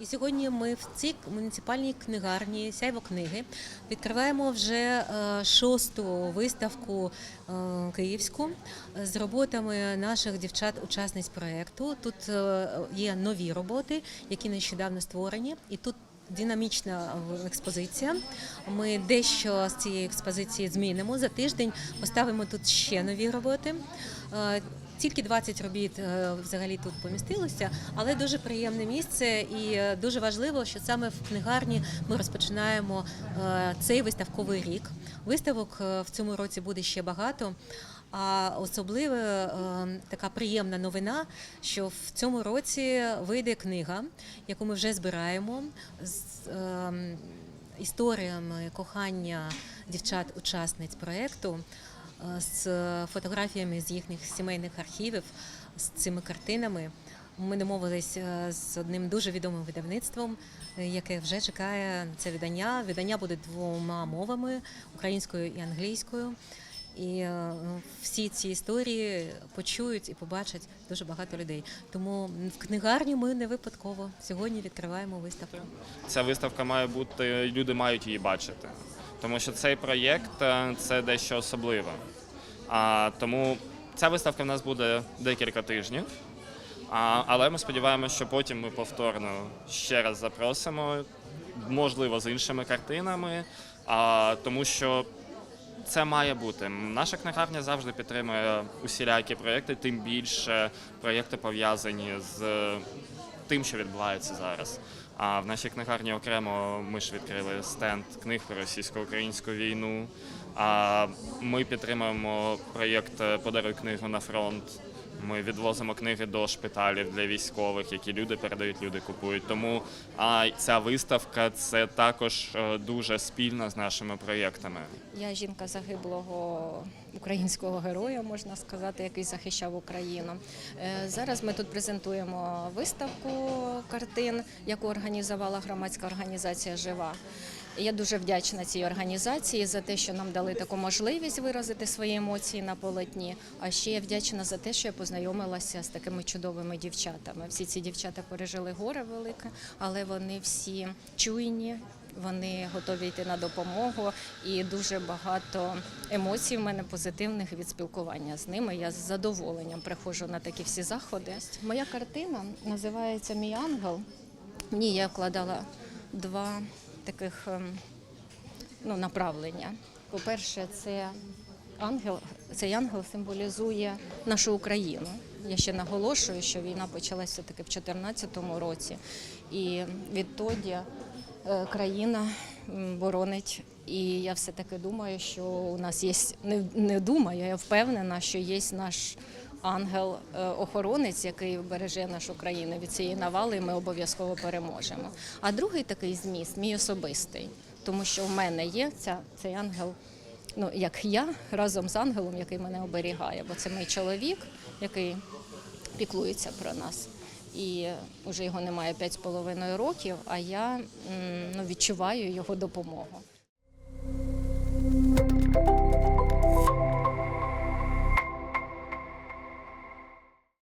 І сьогодні ми в цій муніципальній книгарні Сяйво книги відкриваємо вже е, шосту виставку е, київську з роботами наших дівчат-учасниць проєкту. Тут е, є нові роботи, які нещодавно створені, і тут. Динамічна експозиція. Ми дещо з цієї експозиції змінимо. За тиждень поставимо тут ще нові роботи. Тільки 20 робіт е, взагалі тут помістилося, але дуже приємне місце і е, дуже важливо, що саме в книгарні ми розпочинаємо е, цей виставковий рік. Виставок в цьому році буде ще багато. А особливо така приємна новина, що в цьому році вийде книга, яку ми вже збираємо з історіями кохання дівчат-учасниць проєкту з фотографіями з їхніх сімейних архівів, з цими картинами. Ми домовились е, з одним дуже відомим видавництвом, е, яке вже чекає це видання. Видання буде двома мовами українською і англійською. І е, всі ці історії почують і побачать дуже багато людей. Тому в книгарні ми не випадково сьогодні відкриваємо виставку. Ця виставка має бути, люди мають її бачити. Тому що цей проєкт е, це дещо особливе. А, тому ця виставка в нас буде декілька тижнів. А, але ми сподіваємося, що потім ми повторно ще раз запросимо, можливо, з іншими картинами, а, тому що це має бути. Наша книгарня завжди підтримує усілякі проєкти, тим більше проєкти пов'язані з тим, що відбувається зараз. А в нашій книгарні окремо ми ж відкрили стенд книг про російсько-українську війну. А ми підтримуємо проєкт Подаруй книгу на фронт. Ми відвозимо книги до шпиталів для військових, які люди передають, люди купують. Тому а ця виставка це також е, дуже спільна з нашими проєктами. Я жінка загиблого українського героя, можна сказати, який захищав Україну. Е, Зараз ми тут презентуємо виставку картин, яку організувала громадська організація Жива. Я дуже вдячна цій організації за те, що нам дали таку можливість виразити свої емоції на полотні. А ще я вдячна за те, що я познайомилася з такими чудовими дівчатами. Всі ці дівчата пережили горе велике, але вони всі чуйні, вони готові йти на допомогу, і дуже багато емоцій в мене позитивних від спілкування з ними. Я з задоволенням приходжу на такі всі заходи. Моя картина називається Мій ангел. В ній я вкладала два таких ем, ну, направлення. По-перше, це ангел, цей ангел символізує нашу Україну. Я ще наголошую, що війна почалася таки в 2014 році, і відтоді е, країна боронить. І я все таки думаю, що у нас є не, не думаю, я впевнена, що є наш ангел-охоронець, який береже нашу країну від цієї навали, і ми обов'язково переможемо. А другий такий зміст мій особистий, тому що в мене є ця, цей ангел, ну як я разом з ангелом, який мене оберігає, бо це мій чоловік, який піклується про нас. І вже його немає 5,5 років, а я ну, відчуваю його допомогу.